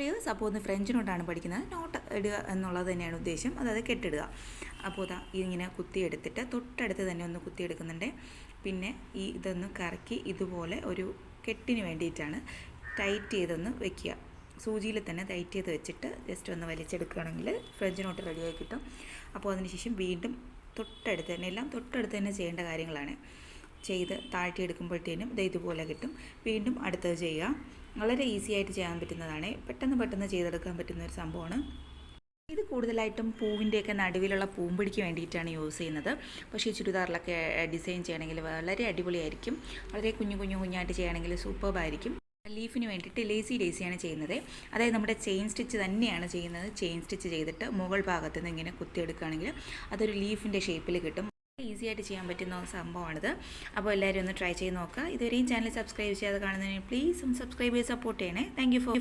Dears അപ്പോൾ ഒന്ന് ഫ്രഞ്ചിനോട്ടാണ് പഠിക്കുന്നത്. നോട്ട് ഇടുക എന്നുള്ളത് തന്നെയാണ് ഉദ്ദേശം. അതായത് കെട്ടിടുക. അപ്പോൾ ഇതാ ഇങ്ങനെ കുത്തിയെടുത്തിട്ട് തൊട്ടടുത്ത് തന്നെ ഒന്ന് കുത്തിയെടുക്കുന്നുണ്ട് പിന്നെ ഈ ഇതൊന്ന് കറക്കി ഇതുപോലെ ഒരു കെട്ടിന് വേണ്ടിയിട്ടാണ് ടൈറ്റ് ചെയ്തൊന്ന് വെക്കുക. സൂചിയിൽ തന്നെ ടൈറ്റ് ചെയ്ത് വെച്ചിട്ട് ജസ്റ്റ് ഒന്ന് വലിച്ചെടുക്കുകയാണെങ്കിൽ ഫ്രഞ്ച് നോട്ട് റെഡിയായി കിട്ടും. അപ്പോൾ അതിനുശേഷം വീണ്ടും തൊട്ടടുത്ത് തന്നെ എല്ലാം തൊട്ടടുത്ത് തന്നെ ചെയ്യേണ്ട കാര്യങ്ങളാണ്. ചെയ്ത് താഴ്ത്തിയെടുക്കുമ്പോഴത്തേനും ഇത് ഇതുപോലെ കിട്ടും. വീണ്ടും അടുത്തത് ചെയ്യുക. വളരെ ഈസി ആയിട്ട് ചെയ്യാൻ പറ്റുന്നതാണ്. പെട്ടെന്ന് പെട്ടെന്ന് ചെയ്തെടുക്കാൻ പറ്റുന്ന ഒരു സംഭവമാണ്. ഇത് കൂടുതലായിട്ടും പൂവിന്റെയൊക്കെ നടുവിലുള്ള പൂമ്പിടിക്ക് വേണ്ടിയിട്ടാണ് യൂസ് ചെയ്യുന്നത്. പക്ഷേ ചുരിദാറിലൊക്കെ ഡിസൈൻ ചെയ്യണമെങ്കിൽ വളരെ അടിപൊളിയായിരിക്കും. വളരെ കുഞ്ഞു കുഞ്ഞു കുഞ്ഞായിട്ട് ചെയ്യണമെങ്കിൽ സൂപ്പർബായിരിക്കും ലീഫിന് വേണ്ടിയിട്ട് ലേസി ലേസിയാണ് ചെയ്യുന്നത്. അതായത് നമ്മുടെ ചെയിൻ സ്റ്റിച്ച് തന്നെയാണ് ചെയ്യുന്നത്. ചെയിൻ സ്റ്റിച്ച് ചെയ്തിട്ട് മുകൾ ഭാഗത്ത് നിന്ന് ഇങ്ങനെ കുത്തിയെടുക്കുകയാണെങ്കിൽ അതൊരു ലീഫിന്റെ ഷേപ്പിൽ കിട്ടും. ഈസി ആയിട്ട് ചെയ്യാൻ പറ്റുന്ന സംഭവമാണിത്. അപ്പോൾ എല്ലാവരും ഒന്ന് ട്രൈ ചെയ്ത് നോക്കുക. ഇതുവരെയും ചാനൽ സബ്സ്ക്രൈബ് ചെയ്യാതെ കാണുന്നതിന് പ്ലീസ് ഒന്ന് സബ്സ്ക്രൈബ് ചെയ്ത് സപ്പോർട്ട് ചെയ്യണേ. Thank for